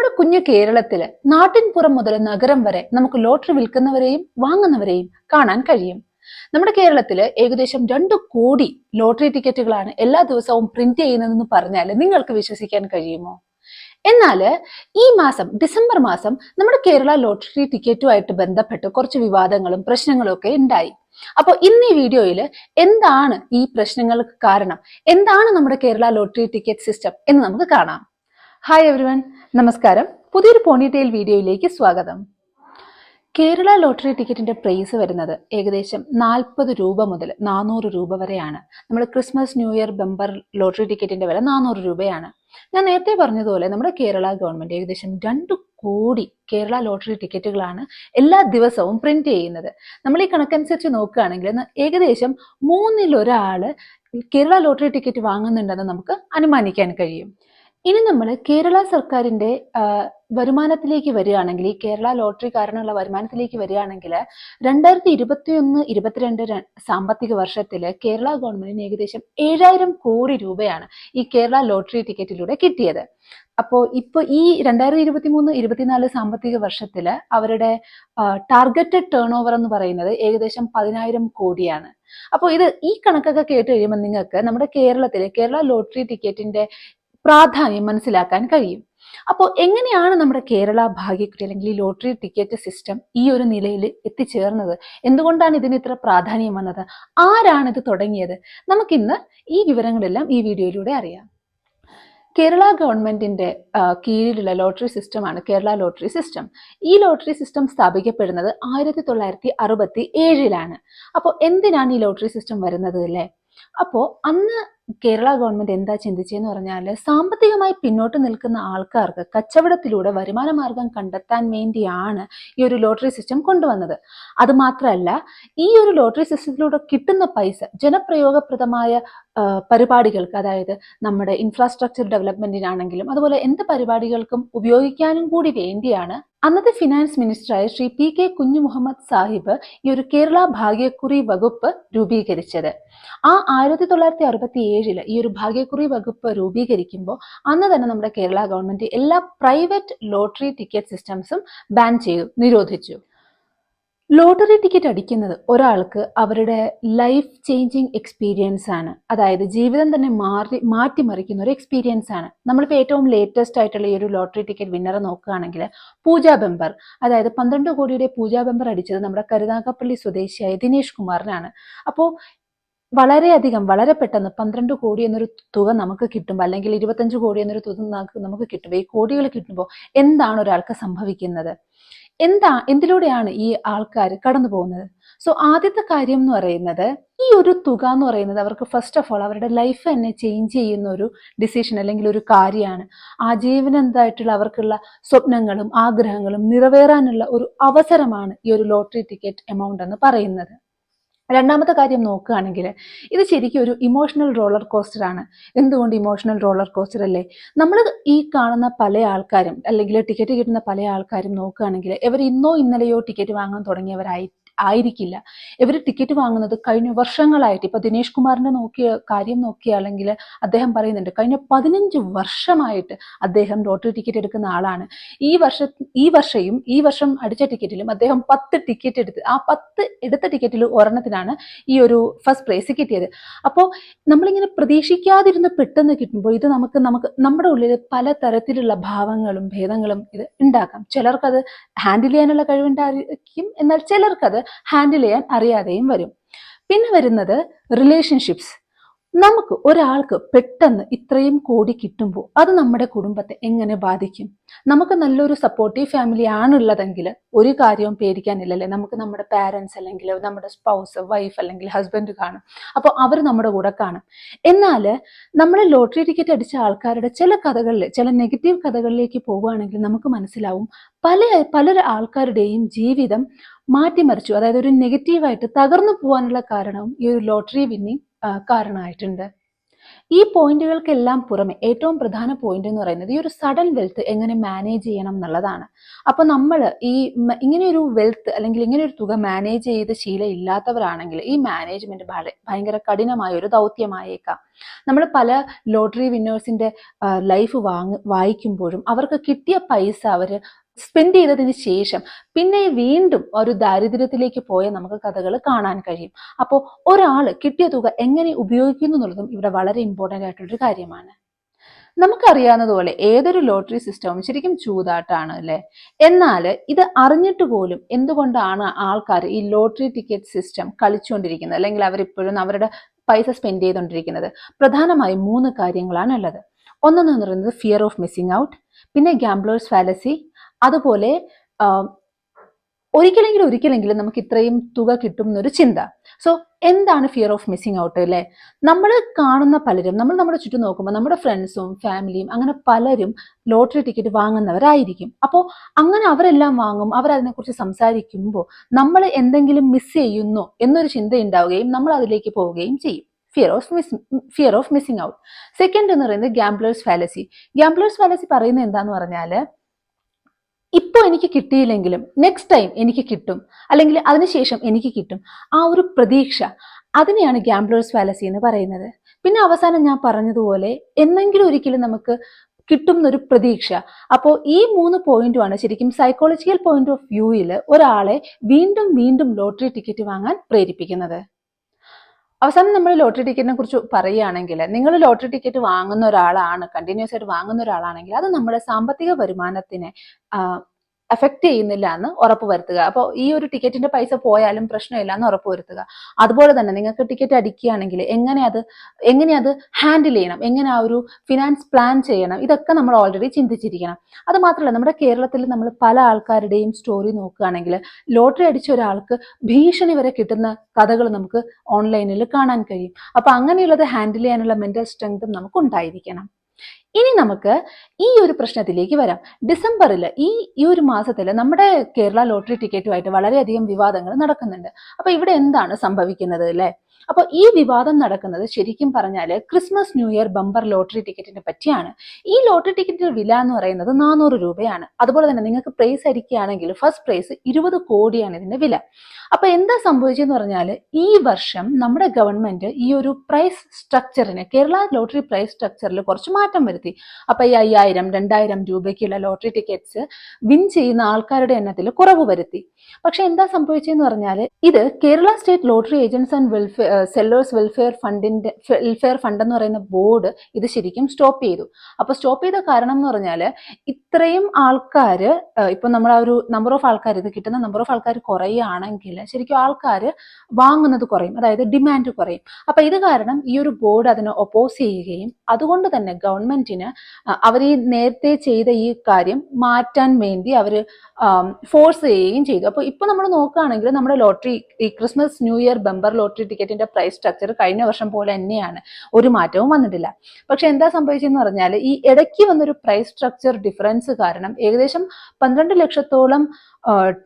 നമ്മുടെ കുഞ്ഞു കേരളത്തിൽ നാട്ടിൻപുറം മുതൽ നഗരം വരെ നമുക്ക് ലോട്ടറി വിൽക്കുന്നവരെയും വാങ്ങുന്നവരെയും കാണാൻ കഴിയും. നമ്മുടെ കേരളത്തിൽ ഏകദേശം രണ്ടു കോടി ലോട്ടറി ടിക്കറ്റുകളാണ് എല്ലാ ദിവസവും പ്രിന്റ് ചെയ്യുന്നതെന്ന് പറഞ്ഞാൽ നിങ്ങൾക്ക് വിശ്വസിക്കാൻ കഴിയുമോ? എന്നാൽ ഈ മാസം ഡിസംബർ മാസം നമ്മുടെ കേരള ലോട്ടറി ടിക്കറ്റുമായിട്ട് ബന്ധപ്പെട്ട് കുറച്ച് വിവാദങ്ങളും പ്രശ്നങ്ങളും ഒക്കെ ഉണ്ടായി. അപ്പോൾ ഇന്ന് ഈ വീഡിയോയിൽ എന്താണ് ഈ പ്രശ്നങ്ങൾക്ക് കാരണം? എന്താണ് നമ്മുടെ കേരള ലോട്ടറി ടിക്കറ്റ് സിസ്റ്റം എന്ന് നമുക്ക് കാണാം. ഹായ് എവരിവൺ നമസ്കാരം. പുതിയൊരു പോണിറ്റെയിൽ വീഡിയോയിലേക്ക് സ്വാഗതം. കേരള ലോട്ടറി ടിക്കറ്റിന്റെ പ്രൈസ് വരുന്നത് ഏകദേശം നാൽപ്പത് രൂപ മുതൽ നാനൂറ് രൂപ വരെയാണ്. നമ്മൾ Christmas new year bumper lottery ടിക്കറ്റിന്റെ വില നാനൂറ് രൂപയാണ്. ഞാൻ നേരത്തെ പറഞ്ഞതുപോലെ നമ്മുടെ കേരള ഗവൺമെന്റ് ഏകദേശം രണ്ട് കോടി കേരള ലോട്ടറി ടിക്കറ്റുകളാണ് എല്ലാ ദിവസവും പ്രിന്റ് ചെയ്യുന്നത്. നമ്മൾ ഈ കണക്കനുസരിച്ച് നോക്കുകയാണെങ്കിൽ ഏകദേശം മൂന്നിലൊരാൾ കേരള ലോട്ടറി ടിക്കറ്റ് വാങ്ങുന്നുണ്ടെന്ന് നമുക്ക് അനുമാനിക്കാൻ കഴിയും. ഇനി നമ്മൾ കേരള സർക്കാരിന്റെ വരുമാനത്തിലേക്ക് വരികയാണെങ്കിൽ ഈ കേരള ലോട്ടറി കാരണമുള്ള വരുമാനത്തിലേക്ക് വരികയാണെങ്കിൽ രണ്ടായിരത്തി ഇരുപത്തി ഒന്ന് ഇരുപത്തിരണ്ട് സാമ്പത്തിക വർഷത്തിൽ കേരള ഗവൺമെന്റിന് ഏകദേശം ഏഴായിരം കോടി രൂപയാണ് ഈ കേരള ലോട്ടറി ടിക്കറ്റിലൂടെ കിട്ടിയത്. അപ്പോൾ ഇപ്പോൾ ഈ രണ്ടായിരത്തി ഇരുപത്തി മൂന്ന് ഇരുപത്തിനാല് സാമ്പത്തിക വർഷത്തിൽ അവരുടെ ടാർഗറ്റഡ് ടേൺ ഓവർ എന്ന് പറയുന്നത് ഏകദേശം പതിനായിരം കോടിയാണ്. അപ്പോൾ ഇത് ഈ കണക്കൊക്കെ കേട്ട് കഴിയുമ്പോൾ നിങ്ങൾക്ക് നമ്മുടെ കേരളത്തിലെ കേരള ലോട്ടറി ടിക്കറ്റിന്റെ പ്രാധാന്യം മനസ്സിലാക്കാൻ കഴിയും. അപ്പോൾ എങ്ങനെയാണ് നമ്മുടെ കേരള ഭാഗ്യക്കുറി അല്ലെങ്കിൽ ഈ ലോട്ടറി ടിക്കറ്റ് സിസ്റ്റം ഈ ഒരു നിലയിൽ എത്തിച്ചേർന്നത്? എന്തുകൊണ്ടാണ് ഇതിന് ഇത്ര പ്രാധാന്യം വന്നത്? ആരാണ് ഇത് തുടങ്ങിയത്? നമുക്കിന്ന് ഈ വിവരങ്ങളെല്ലാം ഈ വീഡിയോയിലൂടെ അറിയാം. കേരള ഗവൺമെന്റിന്റെ കീഴിലുള്ള ലോട്ടറി സിസ്റ്റമാണ് കേരള ലോട്ടറി സിസ്റ്റം. ഈ ലോട്ടറി സിസ്റ്റം സ്ഥാപിക്കപ്പെടുന്നത് ആയിരത്തി തൊള്ളായിരത്തി അറുപത്തി ഏഴിലാണ് അപ്പോൾ എന്തിനാണ് ഈ ലോട്ടറി സിസ്റ്റം വരുന്നത് അല്ലേ? അപ്പോൾ അന്ന് കേരള ഗവൺമെന്റ് എന്താ ചിന്തിച്ചതെന്ന് പറഞ്ഞാൽ സാമ്പത്തികമായി പിന്നോട്ട് നിൽക്കുന്ന ആൾക്കാർക്ക് കച്ചവടത്തിലൂടെ വരുമാന മാർഗം കണ്ടെത്താൻ വേണ്ടിയാണ് ഈ ഒരു ലോട്ടറി സിസ്റ്റം കൊണ്ടുവന്നത്. അത് മാത്രമല്ല ഈ ഒരു ലോട്ടറി സിസ്റ്റത്തിലൂടെ കിട്ടുന്ന പൈസ ജനപ്രയോഗപ്രദമായ പരിപാടികൾക്ക് അതായത് നമ്മുടെ ഇൻഫ്രാസ്ട്രക്ചർ ഡെവലപ്മെന്റിനാണെങ്കിലും അതുപോലെ എന്ത് പരിപാടികൾക്കും ഉപയോഗിക്കാനും കൂടി വേണ്ടിയാണ് അന്നത്തെ ഫിനാൻസ് മിനിസ്റ്ററായ ശ്രീ പി കെ കുഞ്ഞു മുഹമ്മദ് സാഹിബ് ഈ ഒരു കേരള ഭാഗ്യക്കുറി വകുപ്പ് രൂപീകരിച്ചത്. ആ ആയിരത്തി തൊള്ളായിരത്തി അറുപത്തി ഏഴിൽ ഈ ഒരു ഭാഗ്യക്കുറി വകുപ്പ് രൂപീകരിക്കുമ്പോൾ അന്ന് തന്നെ നമ്മുടെ കേരള ഗവൺമെന്റ് എല്ലാ പ്രൈവറ്റ് ലോട്ടറി ടിക്കറ്റ് സിസ്റ്റംസും ബാൻ ചെയ്തു നിരോധിച്ചു. ലോട്ടറി ടിക്കറ്റ് അടിക്കുന്നത് ഒരാൾക്ക് അവരുടെ ലൈഫ് ചേഞ്ചിങ് എക്സ്പീരിയൻസ് ആണ്. അതായത് ജീവിതം തന്നെ മാറി മാറ്റിമറിക്കുന്ന ഒരു എക്സ്പീരിയൻസ് ആണ്. നമ്മളിപ്പോൾ ഏറ്റവും ലേറ്റസ്റ്റ് ആയിട്ടുള്ള ഈ ഒരു ലോട്ടറി ടിക്കറ്റ് വിന്നറെ നോക്കുകയാണെങ്കിൽ പൂജ ബെമ്പർ. അതായത് പന്ത്രണ്ട് കോടിയുടെ പൂജ ബെമ്പർ അടിച്ചത് നമ്മുടെ കരുനാഗപ്പള്ളി സ്വദേശിയായ ദിനേഷ് കുമാറിനാണ്. അപ്പോൾ വളരെയധികം വളരെ പെട്ടെന്ന് പന്ത്രണ്ട് കോടി എന്നൊരു തുക നമുക്ക് കിട്ടുമ്പോൾ അല്ലെങ്കിൽ ഇരുപത്തഞ്ച് കോടി എന്നൊരു തുക നമുക്ക് കിട്ടുമ്പോൾ ഈ കോടികൾ കിട്ടുമ്പോൾ എന്താണ് ഒരാൾക്ക് സംഭവിക്കുന്നത്? എന്താ എന്തിലൂടെയാണ് ഈ ആൾക്കാർ കടന്നു പോകുന്നത്? സോ ആദ്യത്തെ കാര്യം എന്ന് പറയുന്നത് ഈ ഒരു തുക എന്ന് പറയുന്നത് അവർക്ക് ഫസ്റ്റ് ഓഫ് ഓൾ അവരുടെ ലൈഫ് തന്നെ ചേഞ്ച് ചെയ്യുന്ന ഒരു ഡിസിഷൻ അല്ലെങ്കിൽ ഒരു കാര്യമാണ്. ആ ആജീവനന്തായിട്ടുള്ള അവർക്കുള്ള സ്വപ്നങ്ങളും ആഗ്രഹങ്ങളും നിറവേറാനുള്ള ഒരു അവസരമാണ് ഈ ഒരു ലോട്ടറി ടിക്കറ്റ് എമൗണ്ട് എന്ന് പറയുന്നത്. രണ്ടാമത്തെ കാര്യം നോക്കുകയാണെങ്കിൽ ഇത് ശരിക്കും ഒരു ഇമോഷണൽ റോളർ കോസ്റ്റർ ആണ്. എന്തുകൊണ്ട് ഇമോഷണൽ റോളർ കോസ്റ്റർ അല്ലേ? നമ്മൾ ഈ കാണുന്ന പല ആൾക്കാരും അല്ലെങ്കിൽ ടിക്കറ്റ് കിട്ടുന്ന പല ആൾക്കാരും നോക്കുകയാണെങ്കിൽ ഇവർ ഇന്നോ ഇന്നലെയോ ടിക്കറ്റ് വാങ്ങാൻ തുടങ്ങിയവരായി ആയിരിക്കില്ല. ഇവർ ടിക്കറ്റ് വാങ്ങുന്നത് കഴിഞ്ഞ വർഷങ്ങളായിട്ട്. ഇപ്പൊ ദിനേഷ് കുമാറിന്റെ നോക്കിയ കാര്യം നോക്കിയാണെങ്കിൽ അദ്ദേഹം പറയുന്നുണ്ട് കഴിഞ്ഞ പതിനഞ്ച് വർഷമായിട്ട് അദ്ദേഹം ലോട്ടറി ടിക്കറ്റ് എടുക്കുന്ന ആളാണ്. ഈ വർഷ ഈ വർഷയും ഈ വർഷം അടിച്ച ടിക്കറ്റിലും അദ്ദേഹം പത്ത് ടിക്കറ്റ് എടുത്ത് ആ പത്ത് എടുത്ത ടിക്കറ്റിൽ ഒരെണ്ണത്തിനാണ് ഈ ഒരു ഫസ്റ്റ് പ്രൈസ് കിട്ടിയത്. അപ്പോൾ നമ്മളിങ്ങനെ പ്രതീക്ഷിക്കാതിരുന്ന് പെട്ടെന്ന് കിട്ടുമ്പോൾ ഇത് നമുക്ക് നമുക്ക് നമ്മുടെ ഉള്ളിൽ പല തരത്തിലുള്ള ഭാവങ്ങളും ഭേദങ്ങളും ഇത് ഉണ്ടാക്കാം. ചിലർക്കത് ഹാൻഡിൽ ചെയ്യാനുള്ള കഴിവുണ്ടായിരിക്കും എന്നാൽ ചിലർക്കത് ഹാൻഡിൽ ചെയ്യാൻ അറിയാതെയും വരും. പിന്നെ വരുന്നത് റിലേഷൻഷിപ്സ് നമുക്ക് ഒരാൾക്ക് പെട്ടെന്ന് ഇത്രയും കോടി കിട്ടുമ്പോൾ അത് നമ്മുടെ കുടുംബത്തെ എങ്ങനെ ബാധിക്കും? നമുക്ക് നല്ലൊരു സപ്പോർട്ടീവ് ഫാമിലി ആണുള്ളതെങ്കിൽ ഒരു കാര്യവും പേടിക്കാനില്ലല്ലേ? നമുക്ക് നമ്മുടെ പാരൻസ് അല്ലെങ്കിൽ നമ്മുടെ സ്പൗസ് വൈഫ് അല്ലെങ്കിൽ ഹസ്ബൻഡ് കാണും. അപ്പോൾ അവർ നമ്മുടെ കൂടെ കാണും. എന്നാൽ നമ്മൾ ലോട്ടറി ടിക്കറ്റ് അടിച്ച ആൾക്കാരുടെ ചില കഥകളിൽ ചില നെഗറ്റീവ് കഥകളിലേക്ക് പോവുകയാണെങ്കിൽ നമുക്ക് മനസ്സിലാവും പല പല ആൾക്കാരുടെയും ജീവിതം മാറ്റിമറിച്ചു. അതായത് ഒരു നെഗറ്റീവായിട്ട് തകർന്നു പോകാനുള്ള കാരണവും ഈ ഒരു ലോട്ടറി വിന്നിങ് കാരണമായിട്ടുണ്ട് ഈ പോയിന്റുകൾക്കെല്ലാം പുറമെ ഏറ്റവും പ്രധാന പോയിന്റ് എന്ന് പറയുന്നത് ഈ ഒരു സഡൻ വെൽത്ത് എങ്ങനെ മാനേജ് ചെയ്യണം എന്നുള്ളതാണ്. അപ്പോൾ നമ്മൾ ഈ ഇങ്ങനെയൊരു വെൽത്ത് അല്ലെങ്കിൽ ഇങ്ങനെ ഒരു തുക മാനേജ് ചെയ്ത് ശീലം ഇല്ലാത്തവരാണെങ്കിൽ ഈ മാനേജ്മെന്റ് ഭയങ്കര കഠിനമായ ഒരു ദൗത്യമായേക്കാം. നമ്മൾ പല ലോട്ടറി വിന്നേഴ്സിന്റെ ലൈഫ് വാങ്ങ വായിക്കുമ്പോഴും അവർക്ക് കിട്ടിയ പൈസ അവർ സ്പെൻഡ് ചെയ്തതിന് ശേഷം പിന്നെ വീണ്ടും ഒരു ദാരിദ്ര്യത്തിലേക്ക് പോയ നമുക്ക് കഥകൾ കാണാൻ കഴിയും. അപ്പോൾ ഒരാൾ കിട്ടിയ തുക എങ്ങനെ ഉപയോഗിക്കുന്നു എന്നുള്ളതും ഇവിടെ വളരെ ഇമ്പോർട്ടന്റ് ആയിട്ടുള്ളൊരു കാര്യമാണ്. നമുക്കറിയാവുന്നതുപോലെ ഏതൊരു ലോട്ടറി സിസ്റ്റവും ശരിക്കും ചൂതാട്ടാണ് അല്ലെ? എന്നാൽ ഇത് അറിഞ്ഞിട്ട് പോലും എന്തുകൊണ്ടാണ് ആൾക്കാർ ഈ ലോട്ടറി ടിക്കറ്റ് സിസ്റ്റം കളിച്ചുകൊണ്ടിരിക്കുന്നത് അല്ലെങ്കിൽ അവരിപ്പോഴും അവരുടെ പൈസ സ്പെൻഡ് ചെയ്തുകൊണ്ടിരിക്കുന്നത് പ്രധാനമായും മൂന്ന് കാര്യങ്ങളാണ് ഉള്ളത് ഒന്നെന്ന് പറയുന്നത് ഫിയർ ഓഫ് മിസ്സിംഗ് ഔട്ട് പിന്നെ ഗാംബ്ലേഴ്സ് ഫാലസി അതുപോലെ ഒരിക്കലെങ്കിലും ഒരിക്കലെങ്കിലും നമുക്ക് ഇത്രയും തുക കിട്ടും എന്നൊരു ചിന്ത. സോ എന്താണ് ഫിയർ ഓഫ് മിസ്സിങ് ഔട്ട് അല്ലേ? നമ്മൾ കാണുന്ന പലരും നമ്മൾ നമ്മുടെ ചുറ്റും നോക്കുമ്പോൾ നമ്മുടെ ഫ്രണ്ട്സും ഫാമിലിയും അങ്ങനെ പലരും ലോട്ടറി ടിക്കറ്റ് വാങ്ങുന്നവരായിരിക്കും. അപ്പോൾ അങ്ങനെ അവരെല്ലാം വാങ്ങും അവർ അതിനെക്കുറിച്ച് സംസാരിക്കുമ്പോൾ നമ്മൾ എന്തെങ്കിലും മിസ് ചെയ്യുന്നു എന്നൊരു ചിന്ത ഉണ്ടാവുകയും നമ്മൾ അതിലേക്ക് പോവുകയും ചെയ്യും. Fear of miss fear of missing out second എന്ന് പറയുന്നത് ഗ്യാംബ്ലേഴ്സ് ഫാലസി ഗ്യാംബ്ലേഴ്സ് ഫാലസി പറയുന്നത് എന്താന്ന് പറഞ്ഞാൽ ഇപ്പോൾ എനിക്ക് കിട്ടിയില്ലെങ്കിലും നെക്സ്റ്റ് ടൈം എനിക്ക് കിട്ടും. അല്ലെങ്കിൽ അതിനുശേഷം എനിക്ക് കിട്ടും. ആ ഒരു പ്രതീക്ഷ അതിനെയാണ് ഗ്യാംബ്ലേഴ്സ് ഫാലസി എന്ന് പറയുന്നത്. പിന്നെ അവസാനം ഞാൻ പറഞ്ഞതുപോലെ എന്നെങ്കിലും ഒരിക്കലും നമുക്ക് കിട്ടുന്ന ഒരു പ്രതീക്ഷ. അപ്പോൾ ഈ മൂന്ന് പോയിന്റുമാണ് ശരിക്കും സൈക്കോളജിക്കൽ പോയിന്റ് ഓഫ് വ്യൂയിൽ ഒരാളെ വീണ്ടും വീണ്ടും ലോട്ടറി ടിക്കറ്റ് വാങ്ങാൻ പ്രേരിപ്പിക്കുന്നത്. അവസാനം നമ്മൾ ലോട്ടറി ടിക്കറ്റിനെ കുറിച്ച് പറയുകയാണെങ്കിൽ നിങ്ങൾ ലോട്ടറി ടിക്കറ്റ് വാങ്ങുന്ന ഒരാളാണ് കണ്ടിന്യൂസ് ആയിട്ട് വാങ്ങുന്ന ഒരാളാണെങ്കിൽ അത് നമ്മുടെ സാമ്പത്തിക വരുമാനത്തിനെ എഫക്റ്റ് ചെയ്യുന്നില്ല എന്ന് ഉറപ്പ് വരുത്തുക. അപ്പോൾ ഈ ഒരു ടിക്കറ്റിന്റെ പൈസ പോയാലും പ്രശ്നമില്ല എന്ന് ഉറപ്പ് വരുത്തുക. അതുപോലെ തന്നെ നിങ്ങൾക്ക് ടിക്കറ്റ് അടിക്കുകയാണെങ്കിൽ എങ്ങനെ അത് എങ്ങനെ അത് ഹാൻഡിൽ ചെയ്യണം? എങ്ങനെ ആ ഒരു ഫിനാൻസ് പ്ലാൻ ചെയ്യണം? ഇതൊക്കെ നമ്മൾ ഓൾറെഡി ചിന്തിച്ചിരിക്കണം. അത് മാത്രമല്ല നമ്മുടെ കേരളത്തിൽ നമ്മൾ പല ആൾക്കാരുടെയും സ്റ്റോറി നോക്കുകയാണെങ്കിൽ ലോട്ടറി അടിച്ച ഒരാൾക്ക് ഭീഷണി വരെ കിട്ടുന്ന കഥകൾ നമുക്ക് ഓൺലൈനിൽ കാണാൻ കഴിയും. അപ്പൊ അങ്ങനെയുള്ളത് ഹാൻഡിൽ ചെയ്യാനുള്ള മെന്റൽ സ്ട്രെങ്തും നമുക്ക് ഉണ്ടായിരിക്കണം. ഇനി നമുക്ക് ഈ ഒരു പ്രശ്നത്തിലേക്ക് വരാം. ഡിസംബറിൽ ഈ ഈ ഒരു മാസത്തിൽ നമ്മുടെ കേരള ലോട്ടറി ടിക്കറ്റുമായിട്ട് വളരെയധികം വിവാദങ്ങൾ നടക്കുന്നുണ്ട്. അപ്പൊ ഇവിടെ എന്താണ് സംഭവിക്കുന്നത് അല്ലെ അപ്പൊ ഈ വിവാദം നടക്കുന്നത് ശരിക്കും പറഞ്ഞാൽ Christmas new year bumper lottery ടിക്കറ്റിനെ പറ്റിയാണ്. ഈ ലോട്ടറി ടിക്കറ്റിന്റെ വില എന്ന് പറയുന്നത് നാനൂറ് രൂപയാണ്. അതുപോലെ തന്നെ നിങ്ങൾക്ക് പ്രൈസ് അടിക്കുകയാണെങ്കിൽ ഫസ്റ്റ് പ്രൈസ് ഇരുപത് കോടിയാണ് ഇതിന്റെ വില. അപ്പൊ എന്താ സംഭവിച്ചെന്ന് പറഞ്ഞാൽ ഈ വർഷം നമ്മുടെ ഗവൺമെന്റ് ഈ ഒരു പ്രൈസ് സ്ട്രക്ചറിന് കേരള ലോട്ടറി പ്രൈസ് സ്ട്രക്ചറിൽ കുറച്ച് മാറ്റം വരുത്തി. അപ്പൊ ഈ അയ്യായിരം രണ്ടായിരം രൂപയ്ക്കുള്ള ലോട്ടറി ടിക്കറ്റ്സ് വിൻ ചെയ്യുന്ന ആൾക്കാരുടെ എണ്ണത്തിൽ കുറവ് വരുത്തി. പക്ഷെ എന്താ സംഭവിച്ചതെന്ന് പറഞ്ഞാൽ ഇത് Kerala state lottery agents and welfare sellers welfare ഫണ്ടിന്റെ വെൽഫെയർ ഫണ്ട് എന്ന് പറയുന്ന ബോർഡ് ഇത് ശരിക്കും സ്റ്റോപ്പ് ചെയ്തു. അപ്പോൾ സ്റ്റോപ്പ് ചെയ്ത കാരണം എന്ന് പറഞ്ഞാൽ ഇത്രയും ആൾക്കാർ ഇപ്പൊ നമ്മൾ ആ ഒരു നമ്പർ ഓഫ് ആൾക്കാർ ഇത് കിട്ടുന്ന നമ്പർ ഓഫ് ആൾക്കാർ കുറയുകയാണെങ്കിൽ ശരിക്കും ആൾക്കാർ വാങ്ങുന്നത് കുറയും അതായത് ഡിമാൻഡ് കുറയും. അപ്പൊ ഇത് കാരണം ഈ ഒരു ബോർഡ് അതിനെ ഒപ്പോസ് ചെയ്യുകയും അതുകൊണ്ട് തന്നെ ഗവൺമെന്റിന് അവർ ഈ നേരത്തെ ചെയ്ത ഈ കാര്യം മാറ്റാൻ വേണ്ടി അവർ ഫോഴ്സ് ചെയ്യുകയും ചെയ്തു. അപ്പോൾ ഇപ്പോൾ നമ്മൾ നോക്കുകയാണെങ്കിൽ നമ്മുടെ ലോട്ടറി ഈ Christmas new year bumper lottery ടിക്കറ്റിന്റെ prize structure കഴിഞ്ഞ വർഷം പോലെ തന്നെയാണ്. ഒരു മാറ്റവും വന്നിട്ടില്ല. പക്ഷെ എന്താ സംഭവിച്ചതെന്ന് പറഞ്ഞാൽ ഈ ഇടയ്ക്ക് വന്നൊരു പ്രൈസ് സ്ട്രക്ചർ ഡിഫറൻസ് കാരണം ഏകദേശം പന്ത്രണ്ട് ലക്ഷത്തോളം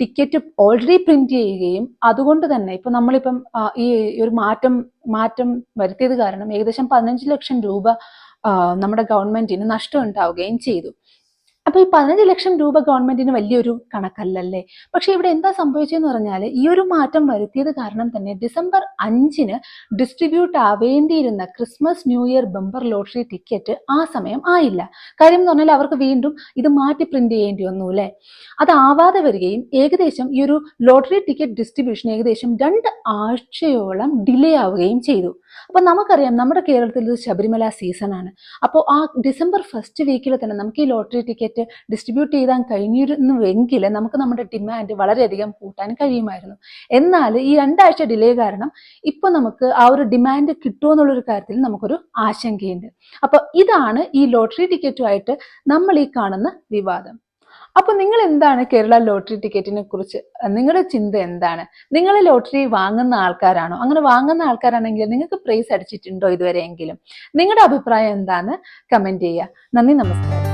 ടിക്കറ്റ് ഓൾറെഡി പ്രിന്റ് ചെയ്യുകയും അതുകൊണ്ട് തന്നെ ഇപ്പൊ നമ്മളിപ്പം ഈ ഒരു മാറ്റം മാറ്റം വരുത്തിയത് കാരണം ഏകദേശം പതിനഞ്ച് ലക്ഷം രൂപ നമ്മുടെ ഗവൺമെന്റിന് നഷ്ടം ഉണ്ടാവുകയും ചെയ്തു. അപ്പൊ ഈ പതിനഞ്ച് ലക്ഷം രൂപ ഗവൺമെന്റിന് വലിയൊരു കണക്കല്ലല്ലേ? പക്ഷെ ഇവിടെ എന്താ സംഭവിച്ചതെന്ന് പറഞ്ഞാൽ ഈ ഒരു മാറ്റം വരുത്തിയത് കാരണം തന്നെ ഡിസംബർ അഞ്ചിന് distribute ആവേണ്ടിയിരുന്ന Christmas new year bumper lottery ticket ആ സമയം ആയില്ല. കാര്യം എന്ന് പറഞ്ഞാൽ അവർക്ക് വീണ്ടും ഇത് മാറ്റി പ്രിന്റ് ചെയ്യേണ്ടി വന്നു അല്ലേ? ആവാതെ വരികയും ഏകദേശം ഈ ഒരു ലോട്ടറി ടിക്കറ്റ് ഡിസ്ട്രിബ്യൂഷൻ ഏകദേശം രണ്ട് ആഴ്ചയോളം ഡിലേ ആവുകയും ചെയ്തു. അപ്പൊ നമുക്കറിയാം നമ്മുടെ കേരളത്തിൽ ഇത് ശബരിമല സീസൺ ആണ്. അപ്പോൾ ആ ഡിസംബർ ഫസ്റ്റ് വീക്കിൽ തന്നെ നമുക്ക് ഈ ലോട്ടറി ടിക്കറ്റ് ഡിസ്ട്രിബ്യൂട്ട് ചെയ്താൻ കഴിഞ്ഞിരുന്നുവെങ്കിൽ നമുക്ക് നമ്മുടെ ഡിമാൻഡ് വളരെയധികം കൂട്ടാൻ കഴിയുമായിരുന്നു. എന്നാൽ ഈ രണ്ടാഴ്ച ഡിലേ കാരണം ഇപ്പൊ നമുക്ക് ആ ഒരു ഡിമാൻഡ് കിട്ടുമോ എന്നുള്ളൊരു കാര്യത്തിൽ നമുക്കൊരു ആശങ്കയുണ്ട്. അപ്പൊ ഇതാണ് ഈ ലോട്ടറി ടിക്കറ്റുമായിട്ട് നമ്മൾ ഈ കാണുന്ന വിവാദം. അപ്പൊ നിങ്ങൾ എന്താണ് കേരള ലോട്ടറി ടിക്കറ്റിനെ കുറിച്ച് നിങ്ങളുടെ ചിന്ത എന്താണ്? നിങ്ങൾ ലോട്ടറി വാങ്ങുന്ന ആൾക്കാരാണോ? അങ്ങനെ വാങ്ങുന്ന ആൾക്കാരാണെങ്കിൽ നിങ്ങൾക്ക് പ്രൈസ് അടിച്ചിട്ടുണ്ടോ ഇതുവരെയെങ്കിലും? നിങ്ങളുടെ അഭിപ്രായം എന്താന്ന് കമന്റ് ചെയ്യുക. നന്ദി നമസ്കാരം.